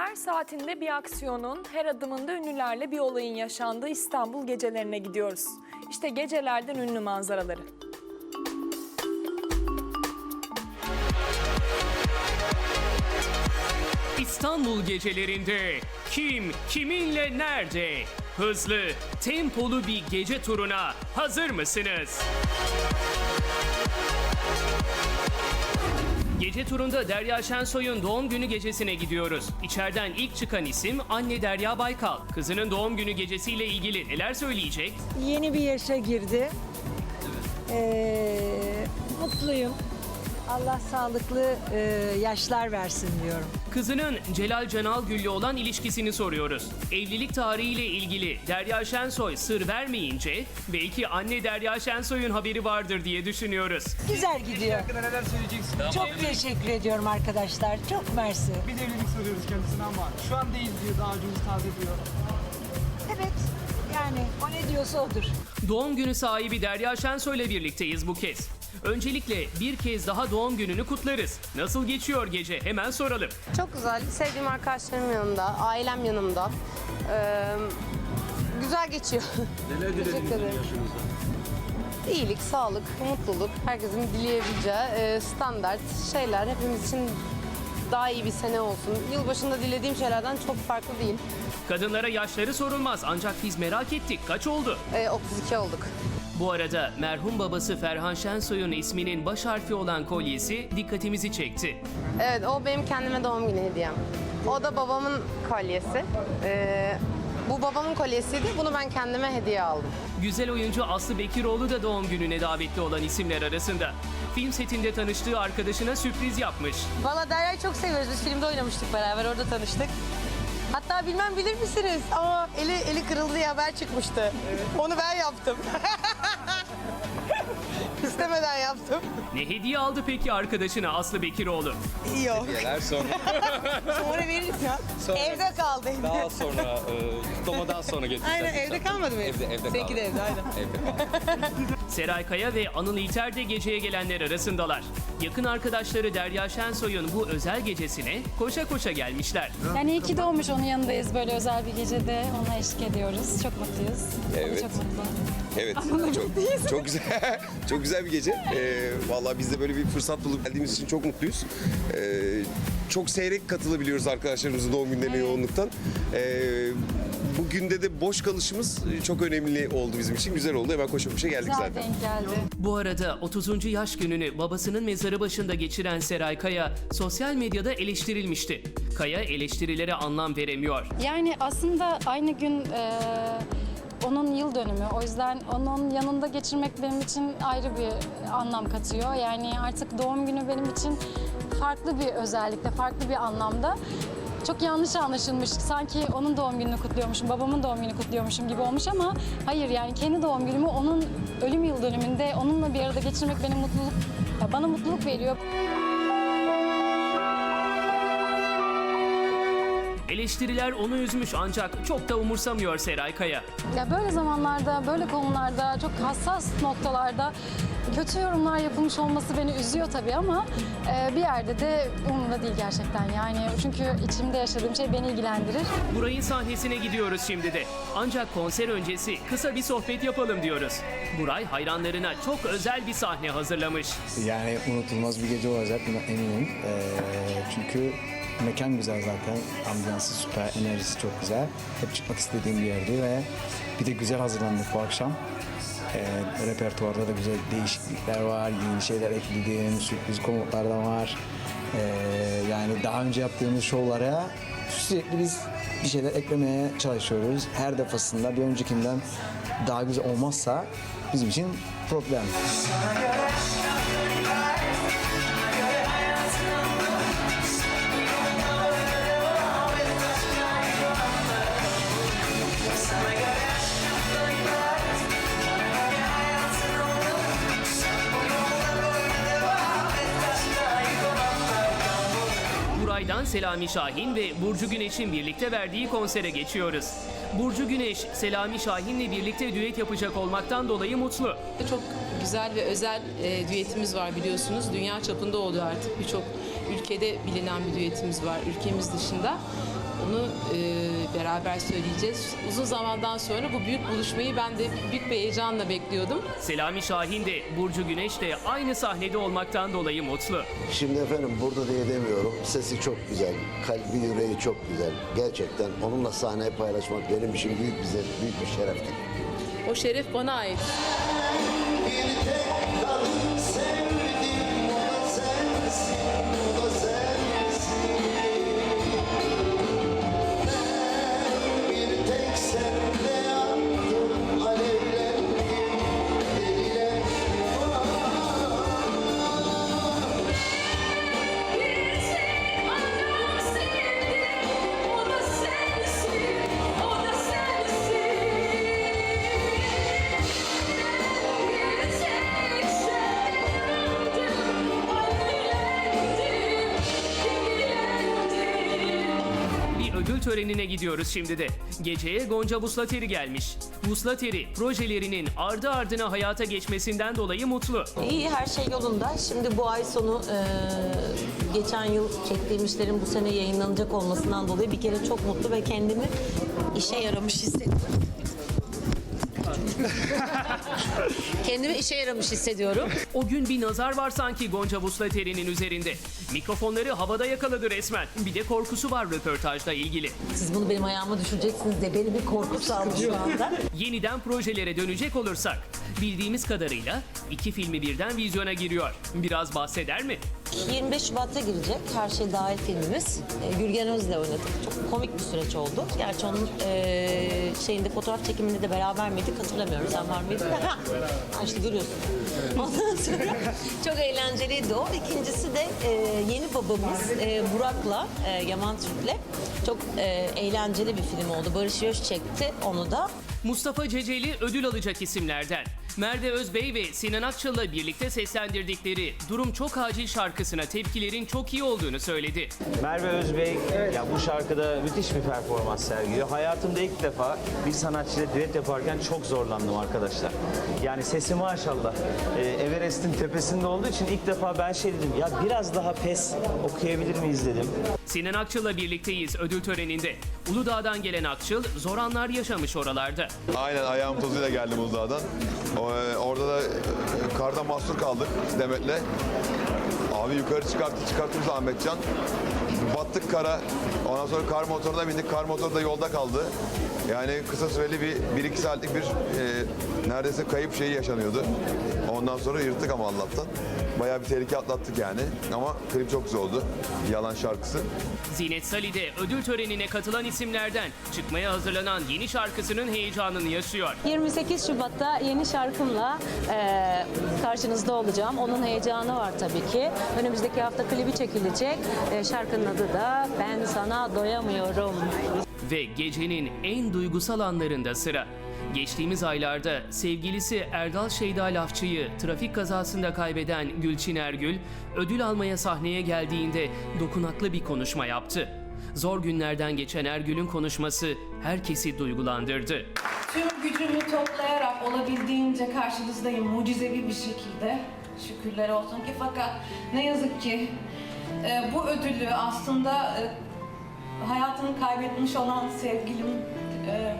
Her saatinde bir aksiyonun, her adımında ünlülerle bir olayın yaşandığı İstanbul gecelerine gidiyoruz. İşte gecelerden ünlü manzaraları. İstanbul gecelerinde kim kiminle nerede? Hızlı, tempolu bir gece turuna hazır mısınız? Gece turunda Derya Şensoy'un doğum günü gecesine gidiyoruz. İçeriden ilk çıkan isim anne Derya Baykal. Kızının doğum günü gecesiyle ilgili neler söyleyecek? yeni bir yaşa girdi. Ee, mutluyum. Allah sağlıklı e, yaşlar versin diyorum. Kızının Celal Canal Gül'le olan ilişkisini soruyoruz. Evlilik tarihiyle ilgili Derya Şensoy sır vermeyince belki anne Derya Şensoy'un haberi vardır diye düşünüyoruz. Güzel gidiyor. hakkında neler söyleyeceksiniz? Çok teşekkür ediyorum arkadaşlar. Çok mersi. Biz evlilik soruyoruz kendisine ama şu an değil diyor, daha ucuz taze diyor. Evet. Yani o ne diyorsa odur. Doğum günü sahibi Derya Şensoy'la birlikteyiz bu kez. Öncelikle bir kez daha doğum gününü kutlarız. Nasıl geçiyor gece hemen soralım. Çok güzel. Sevdiğim arkadaşlarım yanımda, ailem yanımda. Ee, güzel geçiyor. Neler dilediniz İyilik, sağlık, mutluluk, herkesin dileyebileceği e, standart şeyler. Hepimiz için daha iyi bir sene olsun. Yılbaşında dilediğim şeylerden çok farklı değil. Kadınlara yaşları sorulmaz ancak biz merak ettik kaç oldu? Ee, 32 olduk. Bu arada merhum babası Ferhan Şensoy'un isminin baş harfi olan kolyesi dikkatimizi çekti. Evet, o benim kendime doğum günü hediyem. O da babamın kolyesi. Ee, bu babamın kolyesiydi. Bunu ben kendime hediye aldım. Güzel oyuncu Aslı Bekiroğlu da doğum gününe davetli olan isimler arasında. Film setinde tanıştığı arkadaşına sürpriz yapmış. Valla Derya'yı çok seviyoruz. Biz filmde oynamıştık beraber. Orada tanıştık. Hatta bilmem bilir misiniz ama eli eli kırıldı diye haber çıkmıştı. Onu ben yaptım. İstemeden yaptım. Ne hediye aldı peki arkadaşına Aslı Bekiroğlu? Yok. Neler sonra Sonra veririz ya. Sonra- Evde kaldı. daha sonra e, kutlamadan sonra getireceğiz. Aynen evde kalmadı mı? Evde evde Seninki kaldı. de evde aynen. Evde kaldı. Seray Kaya ve Anıl İlter de geceye gelenler arasındalar. Yakın arkadaşları Derya Şensoy'un bu özel gecesine koşa koşa gelmişler. Yani iyi ki doğmuş onun yanındayız böyle özel bir gecede. Ona eşlik ediyoruz. Çok mutluyuz. O da Evet. çok mutlu. Evet. Çok, çok güzel. çok güzel bir gece. Ee, vallahi biz de böyle bir fırsat bulup geldiğimiz için çok mutluyuz. Ee, çok seyrek katılabiliyoruz arkadaşlarımızın doğum günlerine yoğunluktan. Ee, bugün de de boş kalışımız çok önemli oldu bizim için. Güzel oldu. Hemen koşa koşa geldik Güzel zaten. denk geldi. Bu arada 30. yaş gününü babasının mezarı başında geçiren Seray Kaya sosyal medyada eleştirilmişti. Kaya eleştirilere anlam veremiyor. Yani aslında aynı gün e, onun yıl dönümü. O yüzden onun yanında geçirmek benim için ayrı bir anlam katıyor. Yani artık doğum günü benim için farklı bir özellikte, farklı bir anlamda. Çok yanlış anlaşılmış. Sanki onun doğum gününü kutluyormuşum, babamın doğum gününü kutluyormuşum gibi olmuş ama hayır yani kendi doğum günümü onun ölüm yıl dönümünde onunla bir arada geçirmek benim mutluluk, bana mutluluk veriyor. Eleştiriler onu üzmüş ancak çok da umursamıyor Seray Kaya. Ya böyle zamanlarda, böyle konularda, çok hassas noktalarda kötü yorumlar yapılmış olması beni üzüyor tabii ama e, bir yerde de umurumda değil gerçekten. Yani çünkü içimde yaşadığım şey beni ilgilendirir. Burayın sahnesine gidiyoruz şimdi de. Ancak konser öncesi kısa bir sohbet yapalım diyoruz. Buray hayranlarına çok özel bir sahne hazırlamış. Yani unutulmaz bir gece olacak buna eminim. Ee, çünkü mekan güzel zaten. Ambiyansı süper, enerjisi çok güzel. Hep çıkmak istediğim bir yerdi ve bir de güzel hazırlandık bu akşam. Ee, repertuarda da güzel değişiklikler var, yeni şeyler ekledim, sürpriz komutlar da var. Ee, yani daha önce yaptığımız şovlara sürekli biz bir şeyler eklemeye çalışıyoruz. Her defasında bir öncekinden daha güzel olmazsa bizim için problem. Buray'dan Selami Şahin ve Burcu Güneş'in birlikte verdiği konsere geçiyoruz. Burcu Güneş, Selami Şahin'le birlikte düet yapacak olmaktan dolayı mutlu. Çok güzel ve özel e, düetimiz var biliyorsunuz. Dünya çapında oluyor artık birçok ülkede bilinen bir düetimiz var ülkemiz dışında. Onu e, beraber söyleyeceğiz. Uzun zamandan sonra bu büyük buluşmayı ben de büyük bir heyecanla bekliyordum. Selami Şahin de Burcu Güneş de aynı sahnede olmaktan dolayı mutlu. Şimdi efendim burada diye demiyorum. Sesi çok güzel, kalbi yüreği çok güzel. Gerçekten onunla sahneyi paylaşmak benim için büyük bir zevk, büyük bir şereftir. O şeref bana ait. Bir törenine gidiyoruz şimdi de. Geceye Gonca Buslateri gelmiş. Buslateri projelerinin ardı ardına hayata geçmesinden dolayı mutlu. İyi her şey yolunda. Şimdi bu ay sonu e, geçen yıl çektiğim işlerin bu sene yayınlanacak olmasından dolayı bir kere çok mutlu ve kendimi işe yaramış hissediyorum. kendimi işe yaramış hissediyorum. O gün bir nazar var sanki Gonca Buslateri'nin üzerinde. Mikrofonları havada yakaladı resmen. Bir de korkusu var röportajla ilgili. Siz bunu benim ayağıma düşüreceksiniz de beni bir korku saldı şu anda. Yeniden projelere dönecek olursak, bildiğimiz kadarıyla iki filmi birden vizyona giriyor. Biraz bahseder mi? 25 Şubat'ta girecek Her Şey Dahil filmimiz. E, Gürgen Öz'le oynadık. Çok komik bir süreç oldu. Gerçi onun e, şeyinde fotoğraf çekiminde de beraber miydik hatırlamıyorum. Sen var mıydın? Ha, işte görüyorsun. Ondan sonra çok eğlenceliydi o. İkincisi de e, yeni babamız e, Burak'la, e, Yaman Türk'le çok e, eğlenceli bir film oldu. Barış Öz çekti onu da. Mustafa Ceceli ödül alacak isimlerden. Merve Özbey ve Sinan Akçıl'la birlikte seslendirdikleri Durum Çok Acil şarkısına tepkilerin çok iyi olduğunu söyledi. Merve Özbey ya bu şarkıda müthiş bir performans sergiliyor. Hayatımda ilk defa bir sanatçıyla düet yaparken çok zorlandım arkadaşlar. Yani sesi maşallah e, Everest'in tepesinde olduğu için ilk defa ben şey dedim ya biraz daha pes okuyabilir miyiz dedim. Sinan Akçıl'la birlikteyiz ödül töreninde. Uludağ'dan gelen Akçıl zor anlar yaşamış oralarda. Aynen ayağım tozuyla geldim Uludağ'dan. E, orada da e, karda mahsur kaldık Demet'le. Abi yukarı çıkarttı çıkarttı bizi Ahmetcan. Battık kara. Ondan sonra kar motoruna bindik. Kar motoru da yolda kaldı. Yani kısa süreli bir 1-2 saatlik bir e, neredeyse kayıp şeyi yaşanıyordu. Ondan sonra yırttık ama Allah'tan. Bayağı bir tehlike atlattık yani. Ama klip çok güzel oldu. Yalan şarkısı. Zinet Salih de ödül törenine katılan isimlerden çıkmaya hazırlanan yeni şarkısının heyecanını yaşıyor. 28 Şubat'ta yeni şarkımla eee, karşınızda olacağım. Onun heyecanı var tabii ki. Önümüzdeki hafta klibi çekilecek. Eee, şarkının adı da Ben Sana Doyamıyorum. Ve gecenin en duygusal anlarında sıra. Geçtiğimiz aylarda sevgilisi Erdal Şeyda Lafçı'yı trafik kazasında kaybeden Gülçin Ergül, ödül almaya sahneye geldiğinde dokunaklı bir konuşma yaptı. Zor günlerden geçen Ergül'ün konuşması herkesi duygulandırdı. Tüm gücümü toplayarak olabildiğince karşınızdayım mucizevi bir şekilde. Şükürler olsun ki fakat ne yazık ki e, bu ödülü aslında e, hayatını kaybetmiş olan sevgilim e,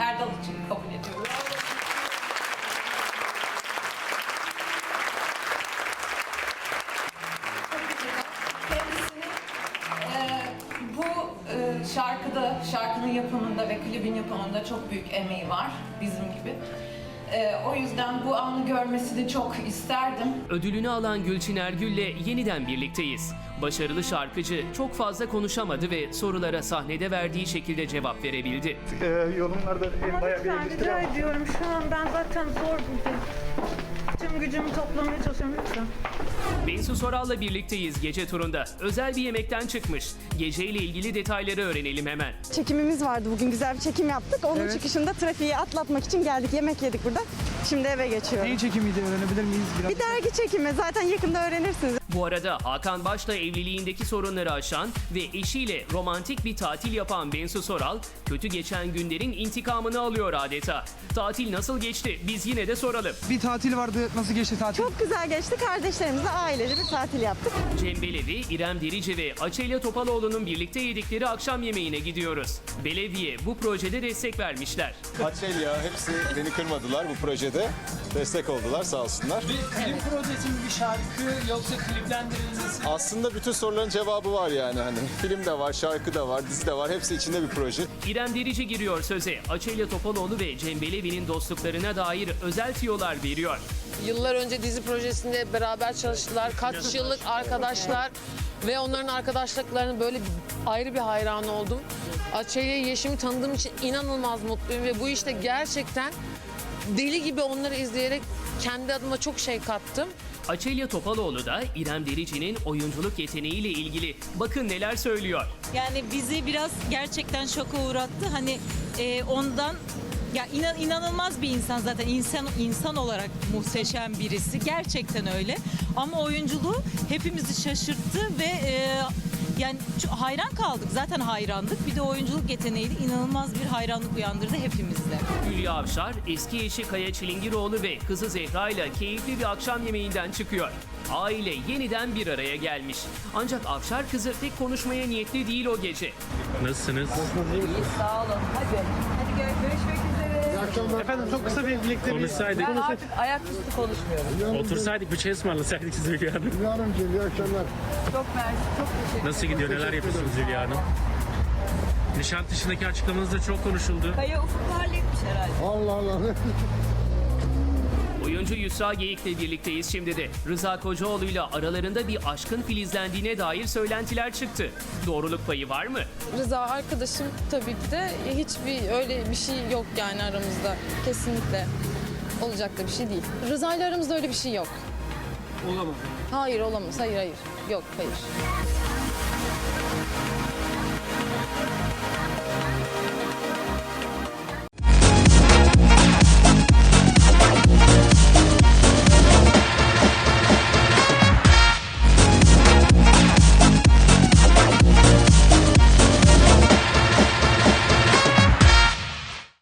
Erdal için kabul ediyorum. E, e, şarkıda, şarkının yapımında ve klibin yapımında çok büyük emeği var bizim gibi. E, o yüzden bu anı görmesini çok isterdim. Ödülünü alan Gülçin Ergül'le yeniden birlikteyiz. Başarılı şarkıcı çok fazla konuşamadı ve sorulara sahnede verdiği şekilde cevap verebildi. yorumlarda en bayağı bir eleştiri Rica ediyorum şu an ben zaten zor bir Tüm gücümü toplamaya çalışıyorum lütfen. Bensu Soral'la birlikteyiz gece turunda. Özel bir yemekten çıkmış. Geceyle ilgili detayları öğrenelim hemen. Çekimimiz vardı bugün güzel bir çekim yaptık. Onun çıkışında trafiği atlatmak için geldik yemek yedik burada. Şimdi eve geçiyorum. Neyin çekimiydi öğrenebilir miyiz biraz? Bir dergi çekimi zaten yakında öğrenirsiniz. Bu arada Hakan Baş'la evliliğindeki sorunları aşan ve eşiyle romantik bir tatil yapan Bensu Soral, kötü geçen günlerin intikamını alıyor adeta. Tatil nasıl geçti? Biz yine de soralım. Bir tatil vardı. Nasıl geçti tatil? Çok güzel geçti. Kardeşlerimizle aileli bir tatil yaptık. Cem Belevi, İrem Derici ve Açelya Topaloğlu'nun birlikte yedikleri akşam yemeğine gidiyoruz. Belevi'ye bu projede destek vermişler. Açelya hepsi beni kırmadılar bu projede. Destek oldular sağ olsunlar. Bir film projesi mi bir şarkı yoksa kliplendirilmesi? Aslında bütün soruların cevabı var yani hani. Film de var, şarkı da var, dizi de var. Hepsi içinde bir proje. İrem Derici giriyor söze. Açelya Topaloğlu ve Cem Belevi'nin dostluklarına dair özel tiyolar veriyor. Yıllar önce dizi projesinde beraber çalıştılar. Kaç yıllık arkadaşlar ve onların arkadaşlıklarının böyle ayrı bir hayran oldum. Açelya Yeşim'i tanıdığım için inanılmaz mutluyum ve bu işte gerçekten deli gibi onları izleyerek kendi adıma çok şey kattım. Açelya Topaloğlu da İrem Derici'nin oyunculuk yeteneğiyle ilgili bakın neler söylüyor. Yani bizi biraz gerçekten şoka uğrattı. Hani e, ondan ya inan, inanılmaz bir insan zaten insan insan olarak muhteşem birisi gerçekten öyle ama oyunculuğu hepimizi şaşırttı ve e, yani hayran kaldık zaten hayrandık bir de oyunculuk yeteneğiyle inanılmaz bir hayranlık uyandırdı hepimizde. Hülya Avşar eski eşi Kaya Çilingiroğlu ve kızı Zehra ile keyifli bir akşam yemeğinden çıkıyor. Aile yeniden bir araya gelmiş. Ancak Avşar kızı pek konuşmaya niyetli değil o gece. Nasılsınız? Sağ olun. Hadi. Hadi gör- görüşmek üzere. Efendim çok kısa bir birlikte Konuşsaydık. Ben artık ayaküstü konuşmuyorum. Otursaydık bir çay ısmarlasaydık size Hülya Hanım. Çok mersi. Çok teşekkür Nasıl gidiyor? Neler yapıyorsunuz Hülya Hanım? Nişantışı'ndaki açıklamanız da çok konuşuldu. Kaya Ufuk halletmiş herhalde. Oyuncu Yusra Geyik'le birlikteyiz şimdi de. Rıza Kocaoğlu ile aralarında bir aşkın filizlendiğine dair söylentiler çıktı. Doğruluk payı var mı? Rıza arkadaşım tabii ki de hiçbir öyle bir şey yok yani aramızda. Kesinlikle olacak da bir şey değil. Rıza ile aramızda öyle bir şey yok. Olamaz. Hayır olamaz. Hayır hayır. Yok hayır.